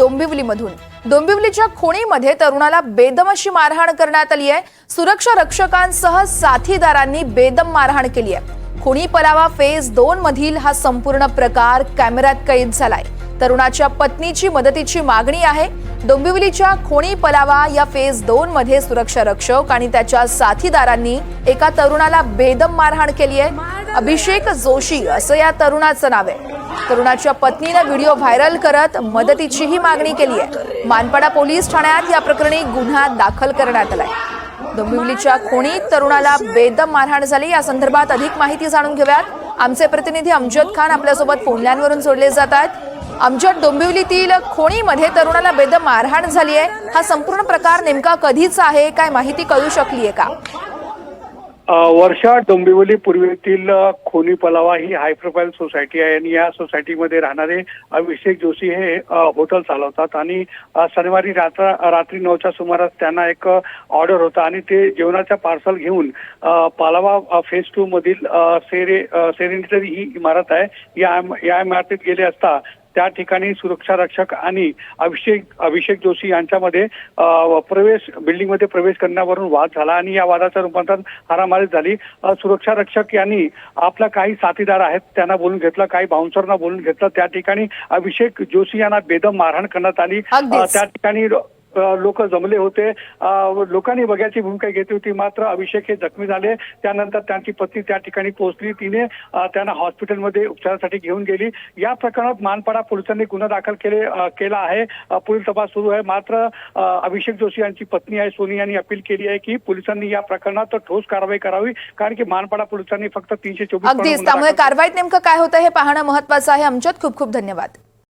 डोंबिवलीमधून. डोंबिवलीच्या खोणीमध्ये तरुणाला बेदम अशी मारहाण करण्यात आली आहे. सुरक्षा रक्षकांसह साथीदारांनी बेदम मारहाण केली आहे. खुणी पलावा फेज दोन मधील हा संपूर्ण प्रकार कॅमेऱ्यात कैद झालाय. तरुणाच्या पत्नीची मदतीची मागणी आहे. डोंबिवलीच्या खोणी पलावा या फेज दोन मध्ये सुरक्षा रक्षक आणि त्याच्या साथीदारांनी एका तरुणाला बेदम मारहाण केली आहे. अभिषेक जोशी असं या तरुणाचं नाव आहे. तरुणाच्या पत्नीनं व्हिडिओ व्हायरल करत मदतीचीही मागणी केली आहे. मानपाडा पोलीस ठाण्यात या प्रकरणी गुन्हा दाखल करण्यात आलाय. डोंबिवलीच्या खोणीत तरुणाला बेदम मारहाण झाली. या संदर्भात अधिक माहिती जाणून घेऊयात. आमचे प्रतिनिधी अमजद खान आपल्यासोबत फोनलाईनवरून जोडले जात आहेत. अमजद डोंबिवलीतील खोणीमध्ये तरुणाला बेदम मारहाण झाली आहे हा संपूर्ण प्रकार नेमका कधीचा आहे? काय माहिती कळू शकली आहे का? वर्षा डोंबिवली पूर्वेतील खोनी पलावा ही हाय प्रोफाईल सोसायटी आहे आणि या सोसायटीमध्ये राहणारे अभिषेक जोशी हे हॉटेल चालवतात. आणि शनिवारी रात्र रात्री नऊच्या सुमारास त्यांना एक ऑर्डर होता आणि ते जेवणाचा पार्सल घेऊन पालावा फेज टू मधील सेरे अ, सेरेनिटरी ही इमारत आहे. या या इमारतीत गेले असता त्या ठिकाणी सुरक्षा रक्षक आणि अभिषेक अभिषेक जोशी यांच्यामध्ये प्रवेश बिल्डिंगमध्ये प्रवेश करण्यावरून वाद झाला आणि या वादाचं रूपांतर हारामारी झाली. सुरक्षा रक्षक यांनी आपला काही साथीदार आहेत त्यांना बोलून घेतलं काही बाउन्सरना बोलून घेतलं. त्या ठिकाणी अभिषेक जोशी यांना बेदम मारहाण करण्यात आली. त्या ठिकाणी लोक जमले होते. लोकांनी बघ्याची भूमिका घेतली होती. मात्र अभिषेक हे जखमी झाले. त्यानंतर त्यांची पत्नी त्या ठिकाणी पोहोचली. तिने त्यांना हॉस्पिटलमध्ये उपचारासाठी घेऊन गेली. या प्रकरणात मानपाडा पोलिसांनी गुन्हा दाखल केले केला आहे. पुढील तपास सुरू आहे. मात्र अभिषेक जोशी यांची पत्नी आहे. सोनी यांनी अपील केली आहे की पोलिसांनी या प्रकरणात ठोस कारवाई करावी. कारण की मानपाडा पोलिसांनी फक्त तीनशे चोवीस त्यामुळे कारवाईत नेमकं काय होतं हे पाहणं महत्वाचं आहे. अमजद खूप खूप धन्यवाद.